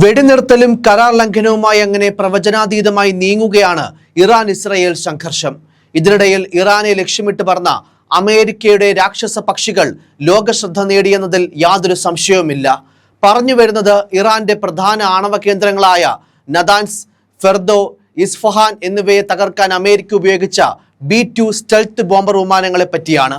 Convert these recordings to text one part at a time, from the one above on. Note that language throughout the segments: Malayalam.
വെടിനിർത്തലും കരാർ ലംഘനവുമായി അങ്ങനെ പ്രവചനാതീതമായി നീങ്ങുകയാണ് ഇറാൻ ഇസ്രയേൽ സംഘർഷം. ഇതിനിടയിൽ ഇറാനെ ലക്ഷ്യമിട്ട് പറഞ്ഞ അമേരിക്കയുടെ രാക്ഷസ പക്ഷികൾ ലോകശ്രദ്ധ നേടിയെന്നതിൽ യാതൊരു സംശയവുമില്ല. പറഞ്ഞു വരുന്നത് ഇറാന്റെ പ്രധാന ആണവ കേന്ദ്രങ്ങളായ നദാൻസ് ഫെർദോ ഇസ്ഫഹാൻ എന്നിവയെ തകർക്കാൻ അമേരിക്ക ഉപയോഗിച്ച ബി ടു സ്റ്റെൽത്ത് ബോംബർ വിമാനങ്ങളെ പറ്റിയാണ്.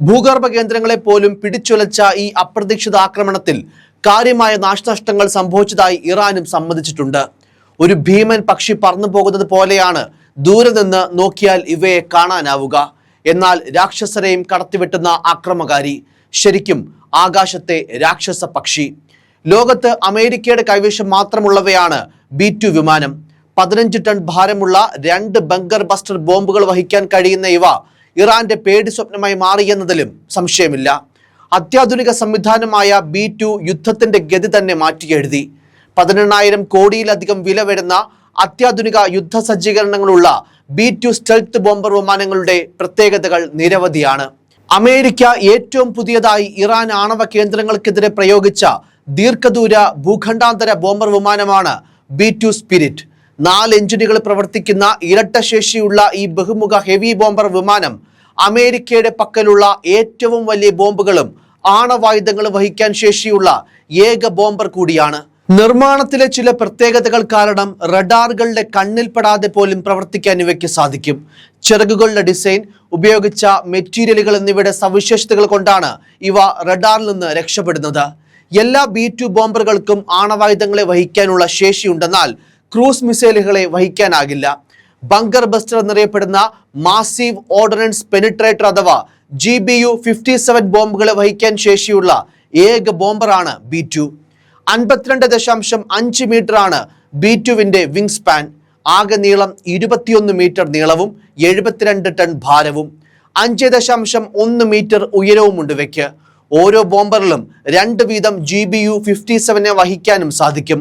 ഭൂഗർഭ കേന്ദ്രങ്ങളെ പോലും പിടിച്ചുലച്ച ഈ അപ്രതീക്ഷിത ആക്രമണത്തിൽ കാര്യമായ നാശനഷ്ടങ്ങൾ സംഭവിച്ചതായി ഇറാനും സമ്മതിച്ചിട്ടുണ്ട്. ഒരു ഭീമൻ പക്ഷി പറന്നു പോകുന്നത് പോലെയാണ് ദൂരെ നിന്ന് നോക്കിയാൽ ഇവയെ കാണാനാവുക. എന്നാൽ രാക്ഷസരെയും കടത്തിവെട്ടുന്ന ആക്രമകാരി ശരിക്കും ആകാശത്തെ രാക്ഷസ പക്ഷി. ലോകത്ത് അമേരിക്കയുടെ കൈവശം മാത്രമുള്ളവയാണ് ബി ടു വിമാനം. പതിനഞ്ച് ടൺ ഭാരമുള്ള രണ്ട് ബങ്കർ ബസ്റ്റർ ബോംബുകൾ വഹിക്കാൻ കഴിയുന്ന ഇവ ഇറാന്റെ പേടി സ്വപ്നമായി മാറിയെന്നതിലും സംശയമില്ല. അത്യാധുനിക സംവിധാനമായ ബി ടു യുദ്ധത്തിന്റെ ഗതി തന്നെ മാറ്റിയെഴുതി പതിനെണ്ണായിരം കോടിയിലധികം വില വരുന്ന അത്യാധുനിക യുദ്ധ സജ്ജീകരണങ്ങളുള്ള ബി ടു സ്റ്റെൽത്ത് ബോംബർ വിമാനങ്ങളുടെ പ്രത്യേകതകൾ നിരവധിയാണ്. അമേരിക്ക ഏറ്റവും പുതിയതായി ഇറാൻ ആണവ കേന്ദ്രങ്ങൾക്കെതിരെ പ്രയോഗിച്ച ദീർഘദൂര ഭൂഖണ്ഡാന്തര ബോംബർ വിമാനമാണ് ബി ടു സ്പിരിറ്റ്. നാല് എഞ്ചിനുകൾ പ്രവർത്തിക്കുന്ന ഇരട്ടശേഷിയുള്ള ഈ ബഹുമുഖ ഹെവി ബോംബർ വിമാനം അമേരിക്കയുടെ പക്കലുള്ള ഏറ്റവും വലിയ ബോംബുകളും ആണവായുധങ്ങൾ വഹിക്കാൻ ശേഷിയുള്ള ഏക ബോംബർ കൂടിയാണ്. നിർമ്മാണത്തിലെ ചില പ്രത്യേകതകൾ കാരണം റഡാറുകളുടെ കണ്ണിൽപ്പെടാതെ പോലും പ്രവർത്തിക്കാൻ ഇവയ്ക്ക് സാധിക്കും. ചിറകുകളുടെ ഡിസൈൻ ഉപയോഗിച്ച മെറ്റീരിയലുകൾ എന്നിവയുടെ സവിശേഷതകൾ കൊണ്ടാണ് ഇവ റഡാറിൽ നിന്ന് രക്ഷപ്പെടുന്നത്. എല്ലാ ബി ടു ബോംബറുകൾക്കും ആണവായുധങ്ങളെ വഹിക്കാനുള്ള ശേഷിയുണ്ടെന്നാൽ ക്രൂസ് മിസൈലുകളെ വഹിക്കാനാകില്ല. ബങ്കർ ബസ്റ്റർ എന്നറിയപ്പെടുന്ന മാസീവ് ഓർഡിനൻസ് പെനിട്രേറ്റർ അഥവാ G B U fifty seven ബോംബുകളെ വഹിക്കാൻ ശേഷിയുള്ള ഏക ബോംബറാണ് ബി ടു അൻപത്തിരണ്ട് ദശാംശം അഞ്ച് മീറ്ററാണ് ബി ടുവിന്റെ വിങ് സ്പാൻ ആകെ നീളം ഇരുപത്തിയൊന്ന് മീറ്റർ നീളവും എഴുപത്തിരണ്ട് ടൺ ഭാരവും. അഞ്ച് ദശാംശം ഒന്ന് മീറ്റർ ഉയരവുമുണ്ട് ഇവയ്ക്ക്. ഓരോ ബോംബറിലും രണ്ട് വീതം ജി ബി യു ഫിഫ്റ്റി സെവനെ വഹിക്കാനും സാധിക്കും.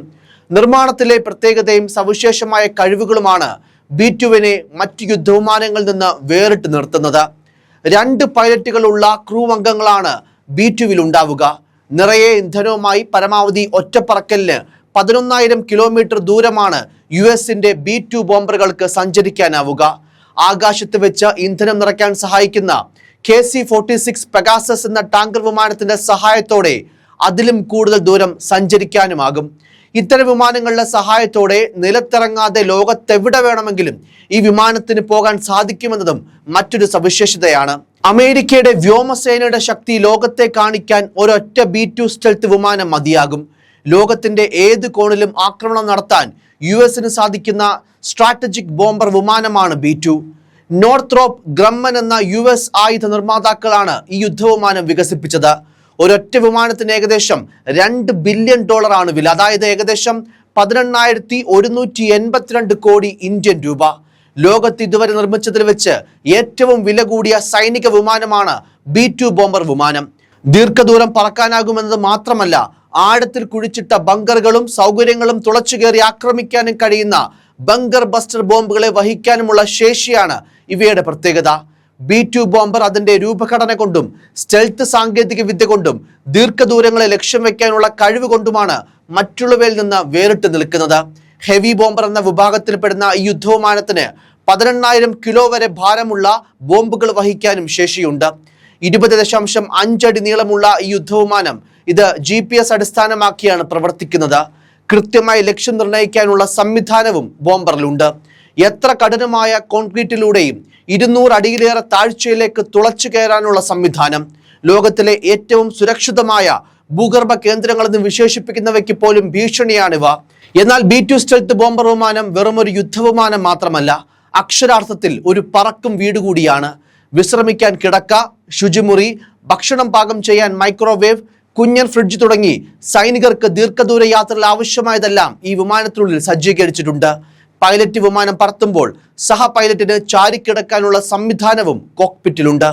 നിർമ്മാണത്തിലെ പ്രത്യേകതയും സവിശേഷമായ കഴിവുകളുമാണ് ബി ടുവിനെ മറ്റു യുദ്ധവിമാനങ്ങളിൽ നിന്ന് വേറിട്ട് നിർത്തുന്നത്. രണ്ട് പൈലറ്റുകളുള്ള ക്രൂ അംഗങ്ങളാണ് ബി ടുവിൽ ഉണ്ടാവുക നിറയെ ഇന്ധനവുമായി പരമാവധി ഒറ്റപ്പറക്കലിന് പതിനൊന്നായിരം കിലോമീറ്റർ ദൂരമാണ് യു എസിന്റെ ബി ടു ബോംബറുകൾക്ക് സഞ്ചരിക്കാനാവുക. ആകാശത്ത് വെച്ച് ഇന്ധനം നിറയ്ക്കാൻ സഹായിക്കുന്ന K C forty six Pegasus എന്ന ടാങ്കർ വിമാനത്തിന്റെ സഹായത്തോടെ അതിലും കൂടുതൽ ദൂരം സഞ്ചരിക്കാനുമാകും. ഇത്തരം വിമാനങ്ങളുടെ സഹായത്തോടെ നിലത്തിറങ്ങാതെ ലോകത്തെവിടെ വേണമെങ്കിലും ഈ വിമാനത്തിന് പോകാൻ സാധിക്കുമെന്നതും മറ്റൊരു സവിശേഷതയാണ്. അമേരിക്കയുടെ വ്യോമസേനയുടെ ശക്തി ലോകത്തെ കാണിക്കാൻ ഒരൊറ്റ ബി ടു സ്റ്റെൽത്ത് വിമാനം മതിയാകും. ലോകത്തിന്റെ ഏത് കോണിലും ആക്രമണം നടത്താൻ യു എസിന് സാധിക്കുന്ന സ്ട്രാറ്റജിക് ബോംബർ വിമാനമാണ് ബി ടു. നോർത്ത്രോപ്പ് ഗ്രമ്മൻ എന്ന യു എസ് ആയുധ നിർമ്മാതാക്കളാണ് ഈ യുദ്ധവിമാനം വികസിപ്പിച്ചത്. ഒരൊറ്റ വിമാനത്തിന് ഏകദേശം രണ്ട് ബില്യൺ ഡോളറാണ് വില. അതായത് ഏകദേശം പതിനെണ്ണായിരത്തി ഒരുന്നൂറ്റി എൺപത്തിരണ്ട് കോടി ഇന്ത്യൻ രൂപ. ലോകത്ത് ഇതുവരെ നിർമ്മിച്ചതിൽ വെച്ച് ഏറ്റവും വില കൂടിയ സൈനിക വിമാനമാണ് ബി ടു ബോംബർ വിമാനം. ദീർഘദൂരം പറക്കാനാകുമെന്നത് മാത്രമല്ല ആഴത്തിൽ കുഴിച്ചിട്ട ബങ്കറുകളും സൗകര്യങ്ങളും തുളച്ചു കയറി ആക്രമിക്കാനും കഴിയുന്ന ബങ്കർ ബസ്റ്റർ ബോംബുകളെ വഹിക്കാനുമുള്ള ശേഷിയാണ് ഇവയുടെ പ്രത്യേകത. ബി ടു ബോംബർ അതിന്റെ രൂപഘടന കൊണ്ടും സ്റ്റെൽത്ത് സാങ്കേതിക വിദ്യ കൊണ്ടും ദീർഘദൂരങ്ങളെ ലക്ഷ്യം വയ്ക്കാനുള്ള കഴിവ് കൊണ്ടുമാണ് മറ്റുള്ളവയിൽ നിന്ന് വേറിട്ട് നിൽക്കുന്നത്. ഹെവി ബോംബർ എന്ന വിഭാഗത്തിൽപ്പെടുന്ന ഈ യുദ്ധവിമാനത്തിന് പതിനെണ്ണായിരം കിലോ വരെ ഭാരമുള്ള ബോംബുകൾ വഹിക്കാനും ശേഷിയുണ്ട്. ഇരുപത് ദശാംശം അഞ്ചടി നീളമുള്ള ഈ യുദ്ധവിമാനം ഇത് ജി പി എസ് അടിസ്ഥാനമാക്കിയാണ് പ്രവർത്തിക്കുന്നത്. കൃത്യമായി ലക്ഷ്യം നിർണയിക്കാനുള്ള സംവിധാനവും ബോംബറിലുണ്ട്. എത്ര കഠിനമായ കോൺക്രീറ്റിലൂടെയും ഇരുന്നൂറ് അടിയിലേറെ താഴ്ചയിലേക്ക് തുളച്ചു കയറാനുള്ള സംവിധാനം ലോകത്തിലെ ഏറ്റവും സുരക്ഷിതമായ ഭൂഗർഭ കേന്ദ്രങ്ങളെന്ന് വിശേഷിപ്പിക്കുന്നവയ്ക്ക് പോലും ഭീഷണിയാണിവ. എന്നാൽ ബി ടു സ്റ്റെൽത്ത് ബോംബർ വിമാനം വെറും ഒരു യുദ്ധവിമാനം മാത്രമല്ല അക്ഷരാർത്ഥത്തിൽ ഒരു പറക്കും വീട് കൂടിയാണ് വിശ്രമിക്കാൻ കിടക്ക ശുചിമുറി ഭക്ഷണം പാകം ചെയ്യാൻ മൈക്രോവേവ് കുഞ്ഞൻ ഫ്രിഡ്ജ് തുടങ്ങി സൈനികർക്ക് ദീർഘദൂര യാത്രയിൽ ആവശ്യമായതെല്ലാം ഈ വിമാനത്തിനുള്ളിൽ സജ്ജീകരിച്ചിട്ടുണ്ട്. പൈലറ്റ് വിമാനം പറത്തുമ്പോൾ സഹ പൈലറ്റിന് ചാരിക്കിടക്കാനുള്ള സംവിധാനവും കോക്പിറ്റിലുണ്ട്